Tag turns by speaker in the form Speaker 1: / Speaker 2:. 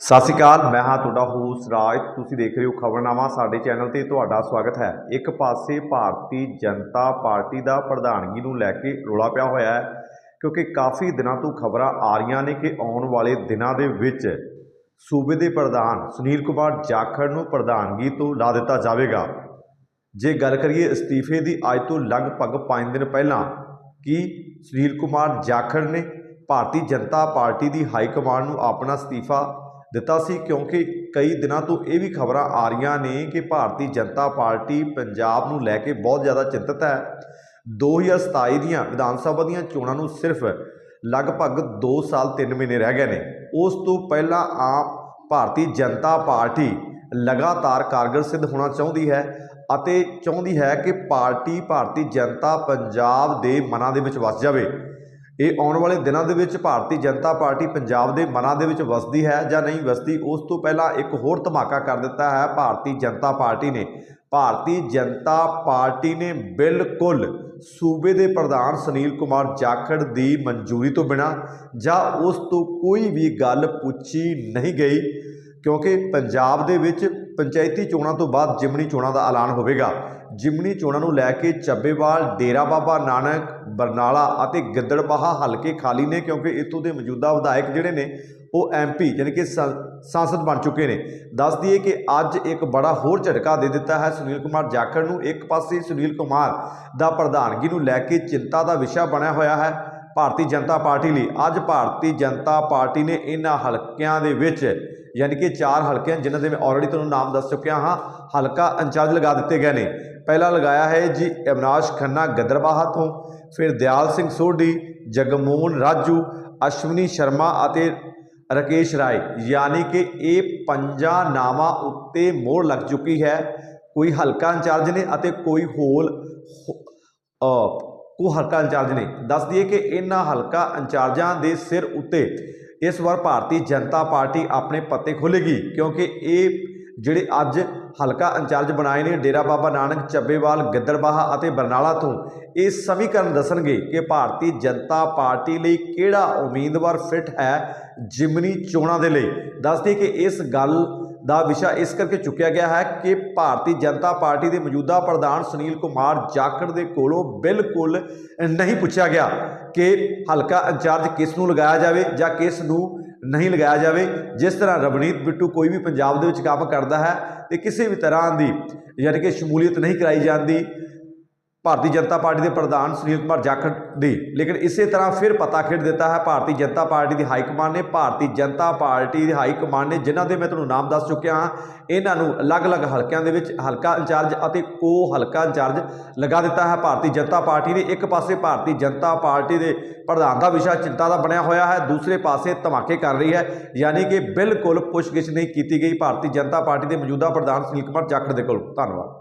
Speaker 1: ਸਤਿ ਸ਼੍ਰੀ ਅਕਾਲ, ਮੈਂ ਹਾਂ ਤੁਹਾਡਾ ਹੋਸਟ ਰਾਜ। ਤੁਸੀਂ ਦੇਖ ਰਹੇ ਹੋ ਖਬਰਨਾਮਾ ਸਾਡੇ ਚੈਨਲ ਤੇ ਤੁਹਾਡਾ ਸਵਾਗਤ ਹੈ। ਇੱਕ ਪਾਸੇ ਭਾਰਤੀ ਜਨਤਾ ਪਾਰਟੀ ਦਾ ਪ੍ਰਧਾਨਗੀ ਨੂੰ ਲੈ ਕੇ ਰੌਲਾ ਪਿਆ ਹੋਇਆ ਹੈ, ਕਿਉਂਕਿ ਕਾਫੀ ਦਿਨਾਂ ਤੋਂ ਖਬਰਾਂ ਆ ਰਹੀਆਂ ਨੇ ਕਿ ਆਉਣ ਵਾਲੇ ਦਿਨਾਂ ਦੇ ਵਿੱਚ ਸੂਬੇ ਦੇ ਪ੍ਰਧਾਨ ਸੁਨੀਲ ਕੁਮਾਰ ਜਾਖੜ ਨੂੰ ਪ੍ਰਧਾਨਗੀ ਤੋਂ ਲਾ ਦਿੱਤਾ ਜਾਵੇਗਾ। ਜੇ ਗੱਲ ਕਰੀਏ ਅਸਤੀਫੇ ਦੀ, ਅੱਜ ਤੋਂ ਲਗਭਗ 5 ਦਿਨ ਪਹਿਲਾਂ ਕਿ ਸੁਨੀਲ ਕੁਮਾਰ ਜਾਖੜ ਨੇ ਭਾਰਤੀ ਜਨਤਾ ਪਾਰਟੀ ਦੀ ਹਾਈ ਕਮਾਂਡ ਨੂੰ ਆਪਣਾ ਅਸਤੀਫਾ ਦਿੱਤਾ ਸੀ ਕਿਉਂਕਿ ਕਈ ਦਿਨਾਂ ਤੋਂ ਇਹ ਵੀ ਖਬਰਾਂ ਆ ਰਹੀਆਂ ਨੇ ਕਿ ਭਾਰਤੀ ਜਨਤਾ ਪਾਰਟੀ ਪੰਜਾਬ ਨੂੰ ਲੈ ਕੇ ਬਹੁਤ ਜ਼ਿਆਦਾ ਚਿੰਤਤ ਹੈ। 2027 ਦੀਆਂ ਵਿਧਾਨ ਸਭਾ ਦੀਆਂ ਚੋਣਾਂ ਨੂੰ ਸਿਰਫ ਲਗਭਗ 2 ਸਾਲ 3 ਮਹੀਨੇ ਰਹਿ ਗਏ ਨੇ। ਉਸ ਤੋਂ ਪਹਿਲਾਂ ਆਮ ਭਾਰਤੀ ਜਨਤਾ ਪਾਰਟੀ ਲਗਾਤਾਰ ਕਾਰਗਰ ਸਿੱਧ ਹੋਣਾ ਚਾਹੁੰਦੀ ਹੈ ਅਤੇ ਚਾਹੁੰਦੀ ਹੈ ਕਿ ਪਾਰਟੀ ਭਾਰਤੀ ਜਨਤਾ ਪੰਜਾਬ ਦੇ ਮਨਾਂ ਦੇ ਵਿੱਚ ਵਸ ਜਾਵੇ। ਇਹ ਆਉਣ ਵਾਲੇ ਦਿਨਾਂ ਦੇ ਵਿੱਚ ਭਾਰਤੀ ਜਨਤਾ ਪਾਰਟੀ ਪੰਜਾਬ ਦੇ ਮਨਾਂ ਦੇ ਵਿੱਚ ਵਸਦੀ ਹੈ ਜਾਂ ਨਹੀਂ ਵਸਦੀ, ਉਸ ਤੋਂ ਪਹਿਲਾਂ ਇੱਕ ਹੋਰ ਧਮਾਕਾ ਕਰ ਦਿੱਤਾ ਹੈ ਭਾਰਤੀ ਜਨਤਾ ਪਾਰਟੀ ਨੇ। ਭਾਰਤੀ ਜਨਤਾ ਪਾਰਟੀ ਨੇ ਬਿਲਕੁਲ ਸੂਬੇ ਦੇ ਪ੍ਰਧਾਨ ਸੁਨੀਲ ਕੁਮਾਰ ਜਾਖੜ ਦੀ ਮਨਜ਼ੂਰੀ ਤੋਂ ਬਿਨਾ ਜਾਂ ਉਸ ਤੋਂ ਕੋਈ ਵੀ ਗੱਲ ਪੁੱਛੀ ਨਹੀਂ ਗਈ, ਕਿਉਂਕਿ ਪੰਜਾਬ ਦੇ ਵਿੱਚ ਪੰਚਾਇਤੀ ਚੋਣਾਂ ਤੋਂ ਬਾਅਦ ਜਿਮਣੀ ਚੋਣਾਂ ਦਾ ਐਲਾਨ ਹੋਵੇਗਾ। ਜਿਮਣੀ ਚੋਣਾਂ ਨੂੰ ਲੈ ਕੇ ਚੱਬੇਵਾਲ, ਡੇਰਾ ਬਾਬਾ ਨਾਨਕ, ਬਰਨਾਲਾ ਅਤੇ ਗਿੱਦੜਬਾਹਾ ਹਲਕੇ ਖਾਲੀ ਨੇ ਕਿਉਂਕਿ ਇੱਥੋਂ ਦੇ ਮੌਜੂਦਾ ਵਿਧਾਇਕ ਜਿਹੜੇ ਨੇ, ਉਹ ਐਮਪੀ ਯਾਨੀ ਕਿ ਸੰਸਦ ਬਣ ਚੁੱਕੇ ਨੇ। ਦੱਸ ਦਈਏ ਕਿ ਅੱਜ ਇੱਕ ਬੜਾ ਹੋਰ ਝਟਕਾ ਦੇ ਦਿੱਤਾ ਹੈ ਸੁਨੀਲ ਕੁਮਾਰ ਜਾਖੜ ਨੂੰ। ਇੱਕ ਪਾਸੇ ਸੁਨੀਲ ਕੁਮਾਰ ਦਾ ਪ੍ਰਧਾਨਗੀ ਨੂੰ ਲੈ ਕੇ ਚਿੰਤਾ ਦਾ ਵਿਸ਼ਾ ਬਣਿਆ ਹੋਇਆ ਹੈ। ਭਾਰਤੀ ਜਨਤਾ ਪਾਰਟੀ ਲਈ, ਅੱਜ ਭਾਰਤੀ ਜਨਤਾ ਪਾਰਟੀ ਨੇ ਇਹਨਾਂ ਹਲਕਿਆਂ ਦੇ ਵਿੱਚ, ਯਾਨੀ ਕਿ ਚਾਰ ਹਲਕਿਆਂ ਜਿਨ੍ਹਾਂ ਦੇ ਮੈਂ ਆਲਰੇਡੀ ਤੁਹਾਨੂੰ ਨਾਮ ਦੱਸ ਚੁੱਕਿਆ ਹਾਂ, ਹਲਕਾ ਇੰਚਾਰਜ ਲਗਾ ਦਿੱਤੇ ਗਏ ਨੇ। ਪਹਿਲਾ ਲਗਾਇਆ ਹੈ ਜੀ ਅਵਨਾਸ਼ ਖੰਨਾ ਗਦਰਬਾਹਾ ਤੋਂ, ਫਿਰ ਦਿਆਲ ਸਿੰਘ ਸੋਢੀ, ਜਗਮੋਹਨ ਰਾਜੂ, ਅਸ਼ਵਨੀ ਸ਼ਰਮਾ ਅਤੇ ਰਕੇਸ਼ ਰਾਏ। ਯਾਨੀ ਕਿ ਇਹ ਪੰਜਾਂ ਨਾਵਾਂ ਉੱਤੇ ਮੋਹਰ ਲੱਗ ਚੁੱਕੀ ਹੈ। ਕੋਈ ਹਲਕਾ ਇੰਚਾਰਜ ਨੇ ਅਤੇ ਕੋਈ ਹੋਲ ਕੋ ਹਲਕਾ ਇੰਚਾਰਜ ਨੇ। ਦੱਸ ਦਈਏ ਕਿ ਇਹਨਾਂ ਹਲਕਾ ਇੰਚਾਰਜਾਂ ਦੇ ਸਿਰ ਉੱਤੇ ਇਸ ਵਾਰ ਭਾਰਤੀ ਜਨਤਾ ਪਾਰਟੀ ਆਪਣੇ ਪੱਤੇ ਖੋਲੇਗੀ ਕਿਉਂਕਿ ਇਹ ਜਿਹੜੇ ਅੱਜ ਹਲਕਾ ਇੰਚਾਰਜ ਬਣਾਏ ਨੇ ਡੇਰਾ ਬਾਬਾ ਨਾਨਕ, ਚੱਬੇਵਾਲ, ਗਿੱਦੜਬਾਹਾ ਅਤੇ ਬਰਨਾਲਾ ਤੋਂ, ਇਹ ਸਮੀਕਰਨ ਦੱਸਣਗੇ ਕਿ ਭਾਰਤੀ ਜਨਤਾ ਪਾਰਟੀ ਲਈ ਕਿਹੜਾ ਉਮੀਦਵਾਰ ਫਿੱਟ ਹੈ ਜਿਮਨੀ ਚੋਣਾਂ ਦੇ ਲਈ। ਦੱਸਦੇ ਕਿ ਇਸ ਗੱਲ ਦਾ ਵਿਸ਼ਾ ਇਸ ਕਰਕੇ ਚੁੱਕਿਆ ਗਿਆ ਹੈ ਕਿ ਭਾਰਤੀ ਜਨਤਾ ਪਾਰਟੀ ਦੇ ਮੌਜੂਦਾ ਪ੍ਰਧਾਨ ਸੁਨੀਲ ਕੁਮਾਰ ਜਾਖੜ ਦੇ ਕੋਲੋਂ ਬਿਲਕੁਲ ਨਹੀਂ ਪੁੱਛਿਆ ਗਿਆ ਕਿ ਹਲਕਾ ਇੰਚਾਰਜ ਕਿਸ ਨੂੰ ਲਗਾਇਆ ਜਾਵੇ ਜਾਂ ਕਿਸ ਨੂੰ ਨਹੀਂ ਲਗਾਇਆ ਜਾਵੇ। ਜਿਸ ਤਰ੍ਹਾਂ ਰਵਨੀਤ ਬਿੱਟੂ ਕੋਈ ਵੀ ਪੰਜਾਬ ਦੇ ਵਿੱਚ ਕੰਮ ਕਰਦਾ ਹੈ ਤੇ ਕਿਸੇ ਵੀ ਤਰ੍ਹਾਂ ਦੀ ਯਾਨੀ ਕਿ ਸ਼ਮੂਲੀਅਤ ਨਹੀਂ ਕਰਾਈ ਜਾਂਦੀ ਭਾਰਤੀ ਜਨਤਾ ਪਾਰਟੀ ਦੇ ਪ੍ਰਧਾਨ ਸੁਨੀਲ ਕੁਮਾਰ ਜਾਖੜ ਦੀ। ਲੇਕਿਨ ਇਸੇ ਤਰ੍ਹਾਂ ਫਿਰ ਪਤਾ ਖੇਡ ਦਿੱਤਾ ਹੈ, ਭਾਰਤੀ ਜਨਤਾ ਪਾਰਟੀ ਦੀ ਹਾਈ ਕਮਾਂਡ ਨੇ। ਭਾਰਤੀ ਜਨਤਾ ਪਾਰਟੀ ਦੀ ਹਾਈ ਕਮਾਂਡ ਨੇ, ਜਿਨ੍ਹਾਂ ਦੇ ਮੈਂ ਤੁਹਾਨੂੰ ਨਾਮ ਦੱਸ ਚੁੱਕਿਆ ਹਾਂ, ਇਹਨਾਂ ਨੂੰ ਅਲੱਗ-ਅਲੱਗ ਹਲਕਿਆਂ ਦੇ ਵਿੱਚ ਹਲਕਾ ਇੰਚਾਰਜ ਅਤੇ ਕੋ ਹਲਕਾ ਇੰਚਾਰਜ ਲਗਾ ਦਿੱਤਾ ਹੈ। ਭਾਰਤੀ ਜਨਤਾ ਪਾਰਟੀ ਨੇ ਇੱਕ ਪਾਸੇ ਭਾਰਤੀ ਜਨਤਾ ਪਾਰਟੀ ਦੇ ਪ੍ਰਧਾਨ ਦਾ ਵਿਸ਼ਾ ਚਿੰਤਾ ਦਾ ਬਣਿਆ ਹੋਇਆ ਹੈ, ਦੂਸਰੇ ਪਾਸੇ ਧਮਾਕੇ ਕਰ ਰਹੀ ਹੈ, ਯਾਨੀ ਕਿ ਬਿਲਕੁਲ ਪੁੱਛਗਿੱਛ ਨਹੀਂ ਕੀਤੀ ਗਈ। ਭਾਰਤੀ ਜਨਤਾ ਪਾਰਟੀ ਦੇ ਮੌਜੂਦਾ ਪ੍ਰਧਾਨ ਸੁਨੀਲ ਕੁਮਾਰ ਜਾਖੜ ਦੇ ਕੋਲ। ਧੰਨਵਾਦ।